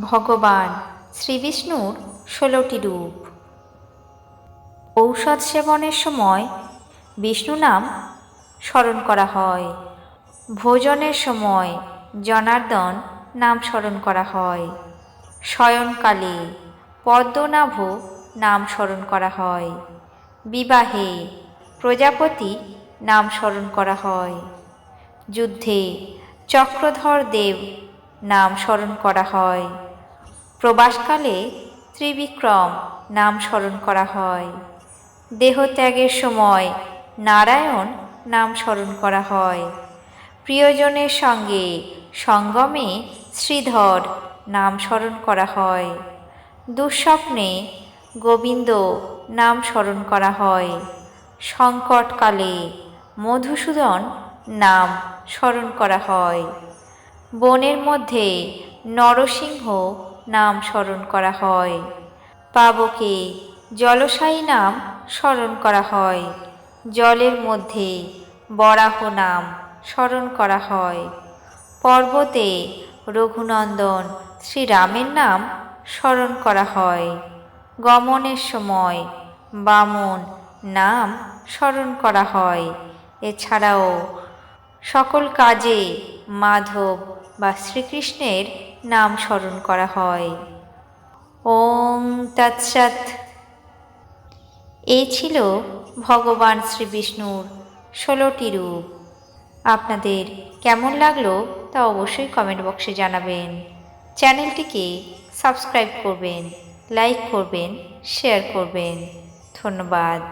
ভগবান শ্রীবিষ্ণুর ষোলোটি রূপ। ঔষধ সেবনের সময় বিষ্ণু নাম স্মরণ করা হয়। ভোজনের সময় জনার্দন নাম স্মরণ করা হয়। শয়নকালে পদ্মনাভ নাম স্মরণ করা হয়। বিবাহে প্রজাপতি নাম স্মরণ করা হয়। যুদ্ধে চক্রধর দেব নাম স্মরণ করা হয়। প্রবাসকালে ত্রিবিক্রম নাম স্মরণ করা হয়। দেহত্যাগের সময় নারায়ণ নাম স্মরণ করা হয়। প্রিয়জনের সঙ্গে সঙ্গমে শ্রীধর নাম স্মরণ করা হয়। দুঃস্বপ্নে গোবিন্দ নাম স্মরণ করা হয়। সংকটকালে মধুসূদন নাম স্মরণ করা হয়। বনের মধ্যে নরসিংহ নাম স্মরণ করা হয়। পাবকে জলসায়ী নাম স্মরণ করা হয়। জলের মধ্যে বরাহ নাম স্মরণ করা হয়। পর্বতে রঘুনন্দন শ্রীরামের নাম স্মরণ করা হয়। গমনের সময় বামন নাম স্মরণ করা হয়। এছাড়াও সকল কাজে মাধব বা শ্রীকৃষ্ণের নাম স্মরণ করা হয়। ওম তৎসৎ। এ ছিল ভগবান শ্রী বিষ্ণুর ষোলোটি রূপ। আপনাদের কেমন লাগল তা অবশ্যই কমেন্ট বক্সে জানাবেন। চ্যানেলটিকে সাবস্ক্রাইব করবেন লাইক করবেন শেয়ার করবেন। ধন্যবাদ।